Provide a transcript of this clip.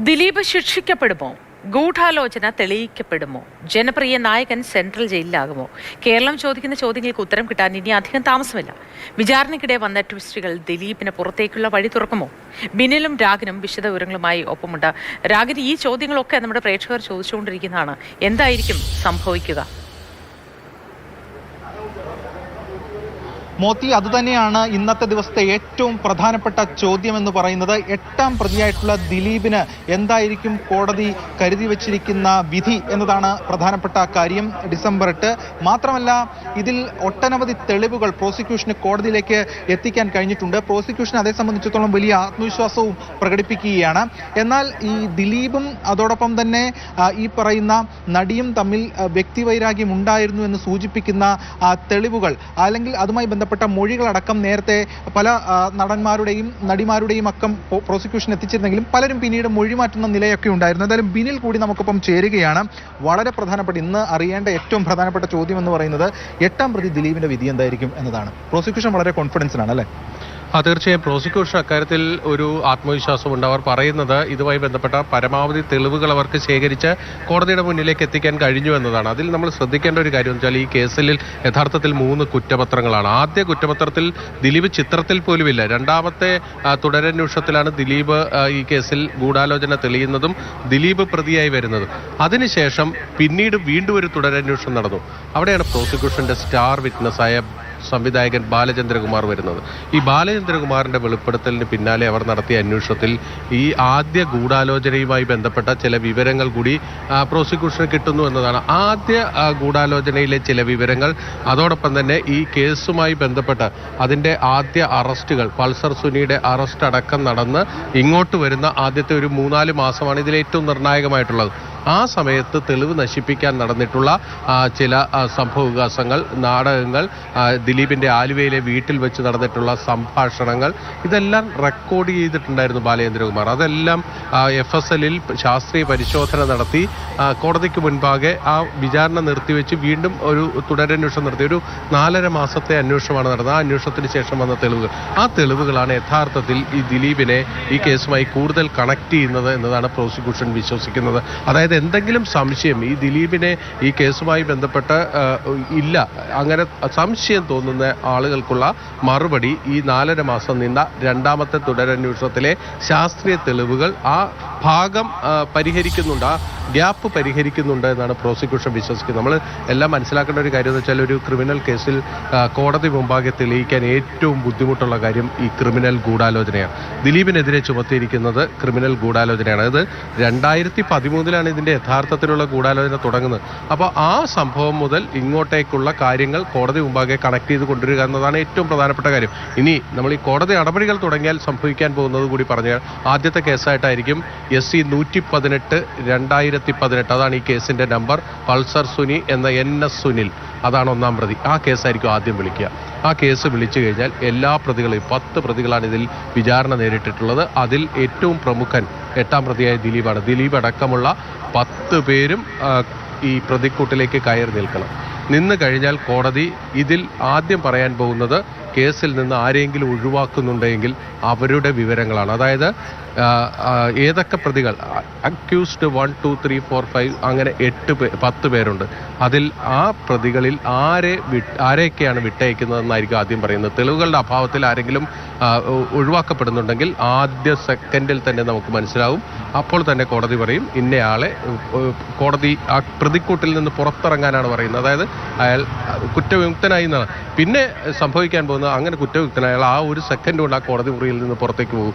ദിലീപ് ശിക്ഷിക്കപ്പെടുമോ? ഗൂഢാലോചന തെളിയിക്കപ്പെടുമോ? ജനപ്രിയ നായകൻ സെൻട്രൽ ജയിലിലാകുമോ? കേരളം ചോദിക്കുന്ന ചോദ്യങ്ങൾക്ക് ഉത്തരം കിട്ടാൻ ഇനി അധികം താമസമില്ല. വിചാരണയ്ക്കിടെ വന്ന ട്വിസ്റ്റുകൾ ദിലീപിന് പുറത്തേക്കുള്ള വഴി തുറക്കുമോ? ബിനിലും രാഗിനും വിശദ വിവരങ്ങളുമായി ഒപ്പമുണ്ട്. രാഗിന് ഈ ചോദ്യങ്ങളൊക്കെ നമ്മുടെ പ്രേക്ഷകർ ചോദിച്ചുകൊണ്ടിരിക്കുന്നതാണ്. എന്തായിരിക്കും സംഭവിക്കുക? മോത്തി അതുതന്നെയാണ് ഇന്നത്തെ ദിവസത്തെ ഏറ്റവും പ്രധാനപ്പെട്ട ചോദ്യം എന്ന് പറയുന്നത്. എട്ടാം പ്രതിയായിട്ടുള്ള ദിലീപിന് എന്തായിരിക്കും കോടതി കരുതി വച്ചിരിക്കുന്ന വിധി എന്നതാണ് പ്രധാനപ്പെട്ട കാര്യം. ഡിസംബർ എട്ട്. മാത്രമല്ല ഇതിൽ ഒട്ടനവധി തെളിവുകൾ പ്രോസിക്യൂഷന് കോടതിയിലേക്ക് എത്തിക്കാൻ കഴിഞ്ഞിട്ടുണ്ട്. പ്രോസിക്യൂഷൻ അതേ സംബന്ധിച്ചിടത്തോളം വലിയ ആത്മവിശ്വാസവും പ്രകടിപ്പിക്കുകയാണ്. എന്നാൽ ഈ ദിലീപും അതോടൊപ്പം തന്നെ ഈ പറയുന്ന നടിയും തമ്മിൽ വ്യക്തിവൈരാഗ്യം ഉണ്ടായിരുന്നു എന്ന് സൂചിപ്പിക്കുന്ന തെളിവുകൾ അല്ലെങ്കിൽ അതുമായി ബന്ധപ്പെട്ട മൊഴികളടക്കം നേരത്തെ പല നടന്മാരുടെയും നടിമാരുടെയും അക്കം പ്രോ- പ്രോസിക്യൂഷൻ എത്തിച്ചിരുന്നെങ്കിലും പലരും പിന്നീട് മൊഴി മാറ്റുന്ന നിലയൊക്കെ ഉണ്ടായിരുന്നു. എന്തായാലും ബിനിൽ കൂടി നമുക്കൊപ്പം ചേരുകയാണ്. വളരെ പ്രധാനപ്പെട്ട ഇന്ന് അറിയേണ്ട ഏറ്റവും പ്രധാനപ്പെട്ട ചോദ്യം എന്ന് പറയുന്നത് എട്ടാം പ്രതി ദിലീപിന്റെ വിധി എന്തായിരിക്കും എന്നതാണ്. പ്രോസിക്യൂഷൻ വളരെ കോൺഫിഡൻസിലാണ് അല്ലേ? തീർച്ചയായും. പ്രോസിക്യൂഷൻ അക്കാര്യത്തിൽ ഒരു ആത്മവിശ്വാസമുണ്ട് അവർ പറയുന്നത് ഇതുമായി ബന്ധപ്പെട്ട പരമാവധി തെളിവുകൾ അവർക്ക് ശേഖരിച്ച് കോടതിയുടെ മുന്നിലേക്ക് എത്തിക്കാൻ കഴിഞ്ഞു എന്നതാണ്. അതിൽ നമ്മൾ ശ്രദ്ധിക്കേണ്ട ഒരു കാര്യം വെച്ചാൽ ഈ കേസിൽ യഥാർത്ഥത്തിൽ മൂന്ന് കുറ്റപത്രങ്ങളാണ്. ആദ്യ കുറ്റപത്രത്തിൽ ദിലീപ് ചിത്രത്തിൽ പോലുമില്ല. രണ്ടാമത്തെ തുടരന്വേഷണത്തിലാണ് ദിലീപ് ഈ കേസിൽ ഗൂഢാലോചന തെളിയുന്നതും ദിലീപ് പ്രതിയായി വരുന്നതും. അതിനുശേഷം പിന്നീട് വീണ്ടും ഒരു തുടരന്വേഷണം നടന്നു. അവിടെയാണ് പ്രോസിക്യൂഷന്റെ സ്റ്റാർ വിറ്റ്നസ്സായ സംവിധായകൻ ബാലചന്ദ്രകുമാർ വരുന്നത്. ഈ ബാലചന്ദ്രകുമാറിന്റെ വെളിപ്പെടുത്തലിന് പിന്നാലെ അവർ നടത്തിയ അന്വേഷണത്തിൽ ഈ ആദ്യ ഗൂഢാലോചനയുമായി ബന്ധപ്പെട്ട ചില വിവരങ്ങൾ കൂടി പ്രോസിക്യൂഷന് കിട്ടുന്നു എന്നതാണ്. ആദ്യ ഗൂഢാലോചനയിലെ ചില വിവരങ്ങൾ അതോടൊപ്പം തന്നെ ഈ കേസുമായി ബന്ധപ്പെട്ട് അതിന്റെ ആദ്യ അറസ്റ്റുകൾ പൾസർ സുനിയുടെ അറസ്റ്റ് അടക്കം നടന്ന് ഇങ്ങോട്ട് വരുന്ന ആദ്യത്തെ ഒരു മൂന്നാൽ മാസമാണ് ഇതിൽ ഏറ്റവും നിർണായകമായിട്ടുള്ളത്. ആ സമയത്ത് തെളിവ് നശിപ്പിക്കാൻ നടന്നിട്ടുള്ള ചില സംഭവ സംഭവവികാസങ്ങൾ നാടകങ്ങൾ ദിലീപിന്റെ ആലുവയിലെ വീട്ടിൽ വെച്ച് നടന്നിട്ടുള്ള സംഭാഷണങ്ങൾ ഇതെല്ലാം റെക്കോർഡ് ചെയ്തിട്ടുണ്ടായിരുന്നു ബാലേന്ദ്രകുമാർ. അതെല്ലാം എഫ് എസ് എല്ലിൽ ശാസ്ത്രീയ പരിശോധന നടത്തി കോടതിക്ക് മുൻപാകെ ആ വിചാരണ നിർത്തിവെച്ച് വീണ്ടും ഒരു തുടരന്വേഷണം നടത്തി. ഒരു നാലര മാസത്തെ അന്വേഷണമാണ് നടന്നത്. ആ അന്വേഷണത്തിന് ശേഷം വന്ന തെളിവുകൾ. ആ തെളിവുകളാണ് യഥാർത്ഥത്തിൽ ഈ ദിലീപിനെ ഈ കേസുമായി കൂടുതൽ കണക്ട് ചെയ്യുന്നത് എന്നതാണ് പ്രോസിക്യൂഷൻ വിശ്വസിക്കുന്നത്. അതായത് എന്തെങ്കിലും സംശയം ഈ ദിലീപിനെ ഈ കേസുമായി ബന്ധപ്പെട്ട് ഇല്ല. അങ്ങനെ സംശയം തോന്നുന്ന ആളുകൾക്കുള്ള മറുപടി ഈ നാലര മാസം നിന്ന രണ്ടാമത്തെ തുടരന്വേഷണത്തിലെ ശാസ്ത്രീയ തെളിവുകൾ ആ ഭാഗം പരിഹരിക്കുന്നുണ്ട് ആ ഗ്യാപ്പ് പരിഹരിക്കുന്നുണ്ട് എന്നാണ് പ്രോസിക്യൂഷൻ വിശ്വസിക്കുന്നത്. നമ്മൾ എല്ലാം മനസ്സിലാക്കേണ്ട ഒരു കാര്യം എന്ന് വെച്ചാൽ ഒരു ക്രിമിനൽ കേസിൽ കോടതി മുമ്പാകെ തെളിയിക്കാൻ ഏറ്റവും ബുദ്ധിമുട്ടുള്ള കാര്യം ഈ ക്രിമിനൽ ഗൂഢാലോചനയാണ്. ദിലീപിനെതിരെ ചുമത്തിയിരിക്കുന്നത് ക്രിമിനൽ ഗൂഢാലോചനയാണ്. അത് രണ്ടായിരത്തി പതിമൂന്നിലാണ് ഇതിന്റെ യഥാർത്ഥത്തിലുള്ള ഗൂഢാലോചന തുടങ്ങുന്നത്. അപ്പോൾ ആ സംഭവം മുതൽ ഇങ്ങോട്ടേക്കുള്ള കാര്യങ്ങൾ കോടതി മുമ്പാകെ കണക്ട് ചെയ്ത് കൊണ്ടുവരിക എന്നതാണ് ഏറ്റവും പ്രധാനപ്പെട്ട കാര്യം. ഇനി നമ്മൾ ഈ കോടതി നടപടികൾ തുടങ്ങിയാൽ സംഭവിക്കാൻ പോകുന്നത് കൂടി പറഞ്ഞാൽ ആദ്യത്തെ കേസായിട്ടായിരിക്കും എസ് സി നൂറ്റി പതിനെട്ട് രണ്ടായിരത്തി പതിനെട്ട് അതാണ് ഈ കേസിന്റെ നമ്പർ. പൾസർ സുനി എന്ന എൻ എസ് സുനിൽ. അതാണ് ഒന്നാം പ്രതി. ആ കേസായിരിക്കും ആദ്യം വിളിക്കുക. ആ കേസ് വിളിച്ചു കഴിഞ്ഞാൽ എല്ലാ പ്രതികളെയും പത്ത് പ്രതികളാണ് ഇതിൽ വിചാരണ നേരിട്ടിട്ടുള്ളത്. അതിൽ ഏറ്റവും പ്രമുഖൻ എട്ടാം പ്രതിയായ ദിലീപാണ്. ദിലീപ് അടക്കമുള്ള പത്ത് പേരും ഈ പ്രതിക്കൂട്ടിലേക്ക് കയറി നിൽക്കണം. നിന്ന് കഴിഞ്ഞാൽ കോടതി ഇതിൽ ആദ്യം പറയാൻ പോകുന്നത് കേസിൽ നിന്ന് ആരെങ്കിലും ഒഴിവാക്കുന്നുണ്ടെങ്കിൽ അവരുടെ വിവരങ്ങളാണ്. അതായത് ഏതൊക്കെ പ്രതികൾ accused one two three four five അങ്ങനെ എട്ട് പേ പത്ത് പേരുണ്ട്. അതിൽ ആ പ്രതികളിൽ ആരെ വി ആരെയൊക്കെയാണ് വിട്ടയക്കുന്നതെന്നായിരിക്കും ആദ്യം പറയുന്നത്. തെളിവുകളുടെ അഭാവത്തിൽ ആരെങ്കിലും ഒഴിവാക്കപ്പെടുന്നുണ്ടെങ്കിൽ ആദ്യ സെക്കൻഡിൽ തന്നെ നമുക്ക് മനസ്സിലാവും. അപ്പോൾ തന്നെ കോടതി പറയും ഇന്നയാളെ കോടതി ആ പ്രതിക്കൂട്ടിൽ നിന്ന് പുറത്തിറങ്ങാനാണ് പറയുന്നത്. അതായത് അയാൾ കുറ്റവിമുക്തനായി എന്നാണ്. പിന്നെ സംഭവിക്കാൻ പോകുന്നത് അങ്ങനെ കുറ്റവിമുക്തനായ അയാൾ ആ ഒരു സെക്കൻഡ് കൊണ്ട് ആ കോടതി മുറിയിൽ നിന്ന് പുറത്തേക്ക് പോകും.